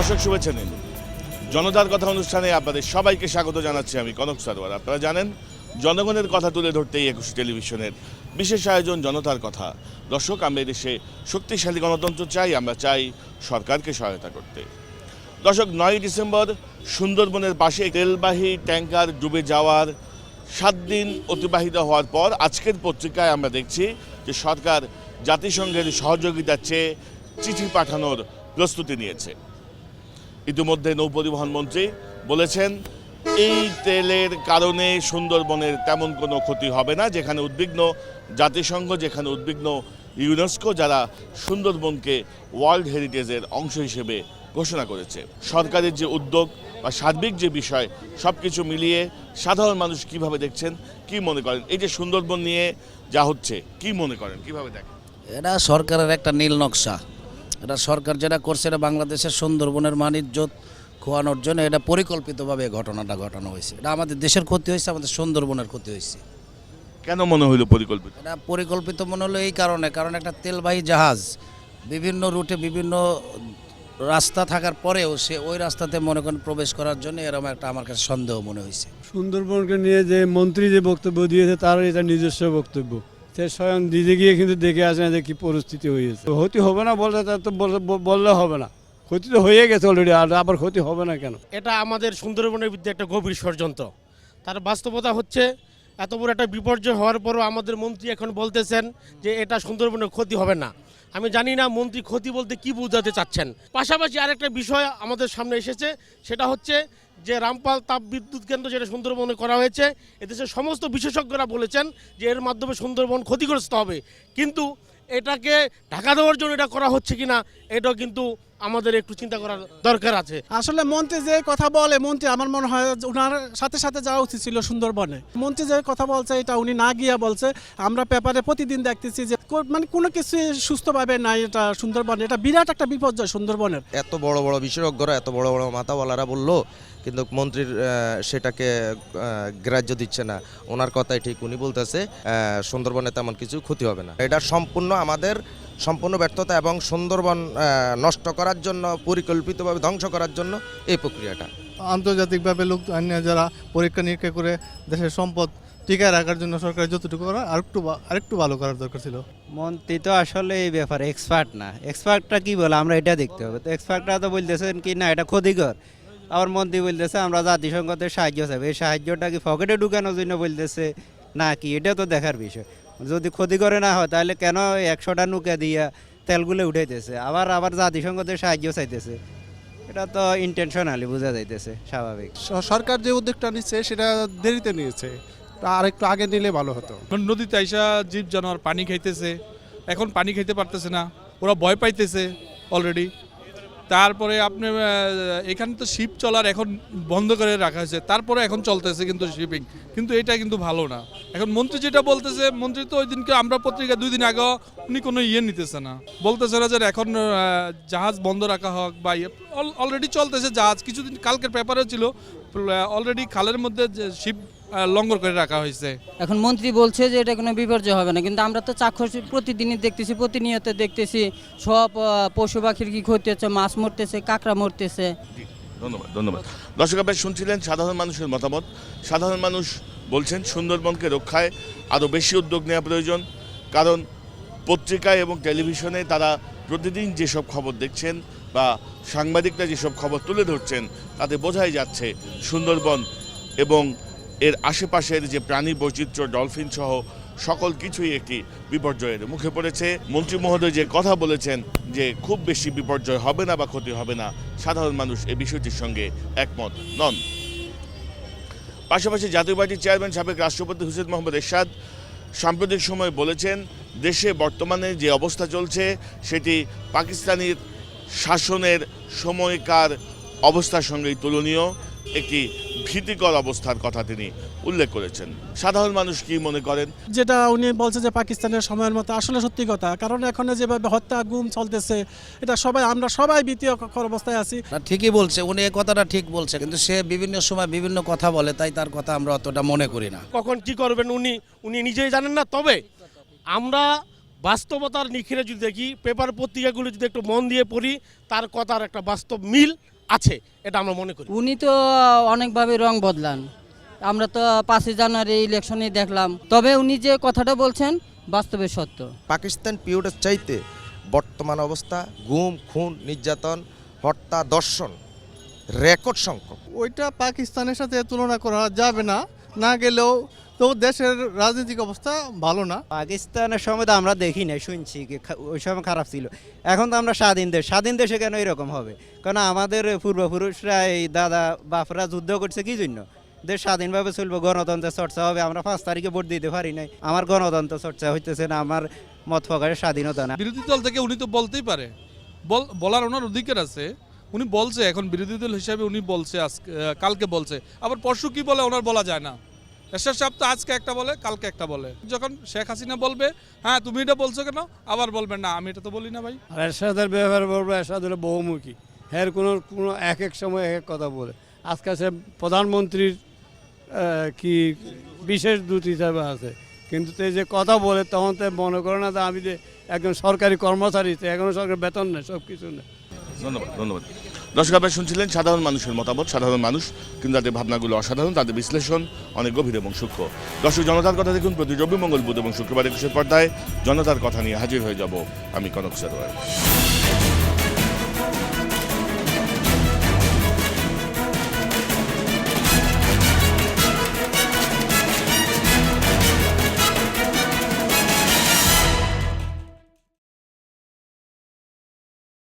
দর্শক শুভেচ্ছা নিন। জনতার কথা অনুষ্ঠানে আপনাদের সবাইকে স্বাগত জানাচ্ছি আমি কনক সারোয়ার। আপনারা জানেন, জনগণের কথা তুলে ধরতেই একুশ টেলিভিশনের বিশেষ আয়োজন জনতার কথা। দর্শক, আমরা দেশে শক্তিশালী গণতন্ত্র চাই, আমরা চাই সরকারকে সহায়তা করতে। দর্শক নয় ডিসেম্বর, সুন্দরবনের পাশে তেলবাহী ট্যাঙ্কার ডুবে যাওয়ার সাত দিন অতিবাহিত হওয়ার পর আজকের পত্রিকায় আমরা দেখছি যে সরকার জাতিসংঘের সহযোগিতার চেয়ে চিঠি পাঠানোর প্রস্তুতি নিয়েছে। ইতিমধ্যে নৌপরিবহন মন্ত্রী বলেছেন, এই তেলের কারণে সুন্দরবনের তেমন কোনো ক্ষতি হবে না, যেখানে উদ্বিগ্ন জাতিসংঘ, যেখানে উদ্বিগ্ন ইউনেস্কো, যারা সুন্দরবনকে ওয়ার্ল্ড হেরিটেজের অংশ হিসেবে ঘোষণা করেছে। সরকারের যে উদ্যোগ বা সার্বিক যে বিষয় সব কিছু মিলিয়ে সাধারণ মানুষ কীভাবে দেখছেন, কি মনে করেন? এই যে সুন্দরবন নিয়ে যা হচ্ছে, কি মনে করেন? কীভাবে দেখেন? এটা সরকারের একটা নীল নকশা। এটা সরকার যেটা করছে এটা বাংলাদেশের সুন্দরবনের মানিজ্যত খোয়ানোর জন্য এটা পরিকল্পিতভাবে এই ঘটনাটা ঘটানো হয়েছে। এটা আমাদের দেশের ক্ষতি হয়েছে আমাদের সুন্দরবনের ক্ষতি হয়েছে। কেন মনে হইল পরিকল্পিত? এটা পরিকল্পিত মনে হলো এই কারণে কারণ একটা তেলবাহী জাহাজ বিভিন্ন রুটে বিভিন্ন রাস্তা থাকার পরেও সে ওই রাস্তাতে মনে করেন প্রবেশ করার জন্য এরকম একটা আমার কাছে সন্দেহ মনে হয়েছে। সুন্দরবনকে নিয়ে যে মন্ত্রী যে বক্তব্য দিয়েছে তার এটা নিজস্ব বক্তব্য। সে স্বয়ং নিজে গিয়ে কিন্তু দেখে আসে না যে কি পরিস্থিতি হয়েছে। ক্ষতি হবে না বললে তার তো বললে হবে না। ক্ষতি তো হয়ে গেছে অলরেডি আর আবার ক্ষতি হবে না কেন? এটা আমাদের সুন্দরবনের বিরুদ্ধে একটা গভীর ষড়যন্ত্র। তার বাস্তবতা হচ্ছে, এত বড় একটা বিপর্যয় হওয়ার পরও আমাদের মন্ত্রী এখন বলতেছেন যে এটা সুন্দরবনের ক্ষতি হবে না। আমি জানি না মন্ত্রী ক্ষতি বলতে কি বোঝাতে চাচ্ছেন। পাশাপাশি আরেকটা বিষয় আমাদের সামনে এসেছে, সেটা হচ্ছে যে রামপাল তাপ বিদ্যুৎ কেন্দ্র যেটা সুন্দরবনে করা হয়েছে এদেশের সমস্ত বিশেষজ্ঞরা বলেছেন যে এর মাধ্যমে সুন্দরবন ক্ষতিগ্রস্ত হবে। কিন্তু এটাকে ঢাকা দেওয়ার জন্য এটা করা হচ্ছে কিনা এটাও কিন্তু আমাদের একটু চিন্তা করার দরকার আছে। আসলে মন্ত্রী যে কথা বলে মন্ত্রী আমার মনে হয় ওনার সাথে সাথে যাওয়া উচিত ছিল সুন্দরবনে। মন্ত্রী যে কথা বলছে এটা উনি না গিয়া বলছে। আমরা পেপারে প্রতিদিন দেখতেছি যে মানে কোনো কিছু সুস্থভাবে নাই এটা সুন্দরবনে। এটা বিরাট একটা বিপর্যয় সুন্দরবনের। এত বড় বড় বিশেষজ্ঞরা এত বড় বড় মাথাওয়ালারা বলল কিন্তু মন্ত্রীর সেটাকে গ্রাহ্য দিচ্ছে না। ওনার কথাই ঠিক উনি বলতেছে সুন্দরবনে তেমন কিছু ক্ষতি হবে না। এটা সম্পূর্ণ আমাদের সম্পূর্ণ ব্যর্থতা এবং সুন্দরবন নষ্ট করার জন্য পরিকল্পিতভাবে ধ্বংস করার জন্য এই প্রক্রিয়াটা। আন্তর্জাতিকভাবে লোক যারা পরীক্ষা নিরীক্ষা করে দেশের সম্পদ টিকায় রাখার জন্য সরকার যতটুকু করা আরেকটু আরেকটু ভালো করার দরকার ছিল। মন্ত্রী তো আসলে এই ব্যাপারে এক্সপার্ট না। এক্সপার্টটা কি বলে? আমরা এটা দেখতে হবে। তো এক্সপার্টরা তো বলতেছেন কি না এটা ক্ষতিকর। আবার মন্ত্রী বলতেছে আমরা জাতিসংঘতে সাহায্য চাইব। এই সাহায্যটা কি পকেটে ঢুকানোর জন্য বলতেছে? না কি এটা তো দেখার বিষয়। যদি ক্ষতি করে না হয় তাহলে কেন একশোটা নৌকা দিয়া তেলগুলো উঠাইতেছে? আবার আবার জাতিসংঘতে সাহায্য চাইতেছে। এটা তো ইন্টেনশনালি বোঝা যাইতেছে স্বাভাবিক। সরকার যে উদ্যোগটা নিচ্ছে সেটা দেরিতে নিয়েছে। আর একটু আগে নিলে ভালো হতো। এখন নদীতে আইসা জীব জানোয়ার পানি খাইতেছে। এখন পানি খাইতে পারতেছে না। ওরা ভয় পাইতেছে অলরেডি। তারপরে আপনি এখানে তো শিপ চলার এখন বন্ধ করে রাখা হয়েছে। তারপরে এখন চলতেছে কিন্তু শিপিং কিন্তু এটা কিন্তু ভালো না। এখন মন্ত্রী যেটা বলতেছে, মন্ত্রী তো ওই দিনকে আমরা পত্রিকা দুই দিন আগে উনি কোনো ইয়ে নিতেছে না। বলতেছে না যে এখন জাহাজ বন্ধ রাখা হোক বা অলরেডি চলতেছে জাহাজ। কিছুদিন কালকের পেপারে ছিল অলরেডি খালের মধ্যে শিপ লঙ্গর করে রাখা হয়েছে। এখন মন্ত্রী বলছে যে এটা কোনো বিপর্যয় হবে না কিন্তু আমরা তো চাক্ষুষ প্রতিদিনই দেখতেছি প্রতিনিয়ত দেখতেছি সব পশু পাখির কি ক্ষতি হচ্ছে মাছ মরতেছে কাঁকড়া মরতেছে। ধন্যবাদ ধন্যবাদ। দর্শক আপনারা শুনছিলেন সাধারণ মানুষের মতামত। সাধারণ মানুষ বলছেন সুন্দরবনকে রক্ষায় আরও বেশি উদ্যোগ নেওয়া প্রয়োজন কারণ পত্রিকায় এবং টেলিভিশনে তারা প্রতিদিন যেসব খবর দেখছেন বা সাংবাদিকরা যেসব খবর তুলে ধরছেন তাতে বোঝাই যাচ্ছে সুন্দরবন এবং এর আশেপাশের যে প্রাণী বৈচিত্র্য, ডলফিন সহ সকল কিছুই একটি বিপর্যয়ের মুখে পড়েছে। মন্ত্রী মহোদয় যে কথা বলেছেন যে খুব বেশি বিপর্যয় হবে না বা ক্ষতি হবে না, সাধারণ মানুষ এই বিষয়টির সঙ্গে একমত নন। পাশাপাশি জাতীয় পার্টির চেয়ারম্যান, সাবেক রাষ্ট্রপতি হুসেন মোহাম্মদ এরশাদ সাম্প্রতিক সময় বলেছেন, দেশে বর্তমানে যে অবস্থা চলছে, সেটি পাকিস্তানের শাসনের সময়কার অবস্থার সঙ্গেই তুলনীয়। একটি ভীতিকর অবস্থার কথা তিনি উল্লেখ করেছেন। সাধারণ মানুষ কি মনে করেন? যেটা উনি বলছে যে পাকিস্তানের সময়ের মতো আসলে সত্যি কথা কারণ এখন যেভাবে হত্যা গুম চলতেছে এটা সবাই আমরা সবাই ভীতীয় অবস্থায় আছি। ঠিকই বলছে উনি এই কথাটা ঠিক বলছে কিন্তু সে বিভিন্ন সময় বিভিন্ন কথা বলে তাই তার কথা আমরা অতটা মনে করি না। কখন কি করবেন উনি? উনি নিজেই জানেন না তবে আমরা বাস্তবতার নিখিরে যদি দেখি পেপার পত্রিকাগুলো যদি একটু মন দিয়ে পড়ি তার কথার একটা বাস্তব মিল আছে এটা আমরা মনে করি। উনি তো অনেকভাবে রং বদলান। আমরা তো পাঁচই জানুয়ারি ইলেকশনে দেখলাম। তবে উনি যে কথাটা বলছেন বাস্তবে সত্য। পাকিস্তান পিরিয়ডের চাইতে বর্তমান অবস্থা গুম খুন নির্যাতন হত্যা দর্শন রেকর্ড সংখ্যক। ওইটা পাকিস্তানের সাথে তুলনা করা যাবে না। না গেলেও তো দেশের রাজনৈতিক অবস্থা ভালো না। পাকিস্তানের সময় তো আমরা দেখি নাই শুনছি কি ওই সময় খারাপ ছিল। এখন তো আমরা স্বাধীন দেশ স্বাধীন দেশে কেন এরকম হবে? কারণ আমাদের পূর্বপুরুষরা এই দাদা বাপরা যুদ্ধ করছে কি জন্য? দেশ স্বাধীনভাবে চলবে গণতন্ত্রের চর্চা হবে আমরা পাঁচ তারিখে ভোট দিতে পারি নাই। আমার গণতন্ত্র চর্চা হইতেছে না আমার মত প্রকাশের স্বাধীনতা না। বিরোধী দল থেকে উনি তো বলতেই পারে। বল বলার ওনার অধিকার আছে। উনি বলছে এখন বিরোধী দল হিসাবে উনি বলছে আজকে কালকে বলছে। আবার পরশু কি বলে ওনার বলা যায় না। এরশাদ সাহেব তো আজকে একটা বলে কালকে একটা বলে। যখন শেখ হাসিনা বলবে হ্যাঁ তুমি এটা বলছো কেন? আবার বলবে না আমি এটা তো বলি না ভাই। আর এরশাদের ব্যবহার বলব এরশাদ হলো বহুমুখী। এর কোনো কোনো এক এক সময় এক এক কথা বলে। আজকে সে প্রধানমন্ত্রীর আহ, কি বিশেষ দূত হিসাবে আছে। কিন্তু তে যে কথা বলে তখন তো মনে করে না যে আমি যে একজন সরকারি কর্মচারী তো এখনও সরকার বেতন নেই সব কিছু নেই। ধন্যবাদ ধন্যবাদ। দর্শক, আপনারা শুনছিলেন সাধারণ মানুষের মতামত, সাধারণ মানুষ, কিন্তু তাদের ভাবনাগুলো অসাধারণ, তাদের বিশ্লেষণ অনেক গভীর এবং সূক্ষ্ম। দর্শক, জনতার কথা দেখুন প্রতি রবি মঙ্গল বুধ এবং শুক্রবার একুশের পর্দায় জনতার কথা নিয়ে হাজির হয়ে যাব আমি কনক সারোয়ার।